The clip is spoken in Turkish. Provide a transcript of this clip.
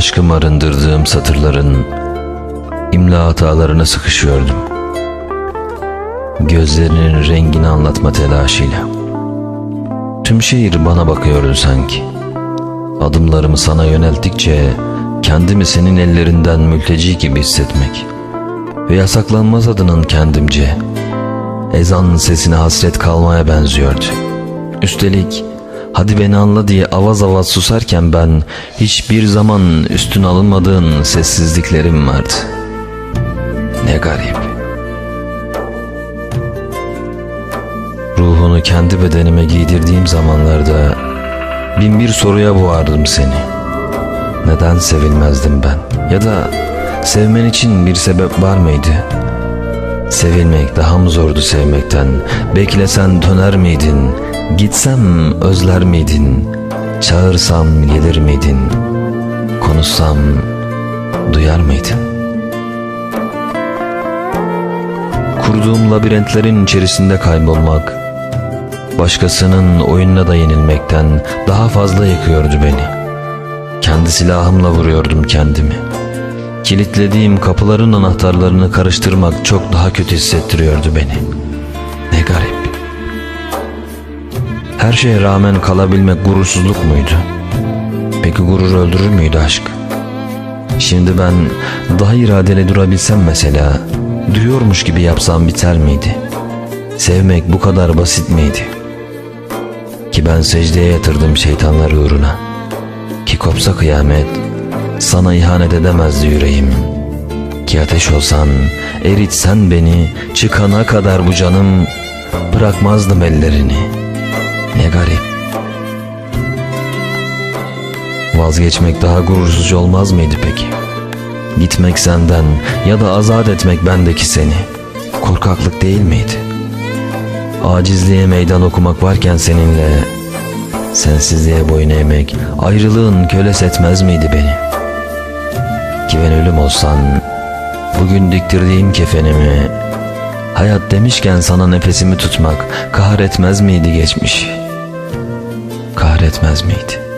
aşkım arındırdığım satırların imla hatalarına sıkışıyordum. Gözlerinin rengini anlatma telaşıyla. Tüm şehir bana bakıyordu sanki. Adımlarımı sana yönelttikçe kendimi senin ellerinden mülteci gibi hissetmek ve yasaklanmaz adının kendimce ezan sesine hasret kalmaya benziyordu. Üstelik hadi beni anla diye avaz avaz susarken ben hiçbir zaman üstün alınmadığın sessizliklerim vardı. Ne garip. Ruhunu kendi bedenime giydirdiğim zamanlarda bin bir soruya boğardım seni. Neden sevilmezdim ben? Ya da sevmen için bir sebep var mıydı? Sevilmek daha mı zordu sevmekten? Beklesen döner miydin? Gitsem özler miydin? Çağırsam gelir miydin? Konuşsam duyar mıydın? Kurduğum labirentlerin içerisinde kaybolmak, başkasının oyununa da yenilmekten daha fazla yakıyordu beni. Kendi silahımla vuruyordum kendimi. Kilitlediğim kapıların anahtarlarını karıştırmak çok daha kötü hissettiriyordu beni. Ne garip. Her şeye rağmen kalabilmek gurursuzluk muydu? Peki gurur öldürür müydü aşk? Şimdi ben daha iradeli durabilsem mesela, duyuyormuş gibi yapsam biter miydi? Sevmek bu kadar basit miydi? Ki ben secdeye yatırdım şeytanlar uğruna. Ki kopsa kıyamet, sana ihanet edemezdi yüreğim. Ki ateş olsan, eritsen beni, çıkana kadar bu canım, bırakmazdım ellerini. Ne. Vazgeçmek daha gurursuzca olmaz mıydı peki? Gitmek senden ya da azat etmek bendeki seni. Korkaklık değil miydi? Acizliğe meydan okumak varken seninle Sensizliğe boyun eğmek ayrılığın köles etmez miydi beni? Ki ben ölüm olsan bugün diktirdiğim kefenimi hayat demişken sana nefesimi tutmak kahretmez miydi geçmiş? Kahretmez miydi?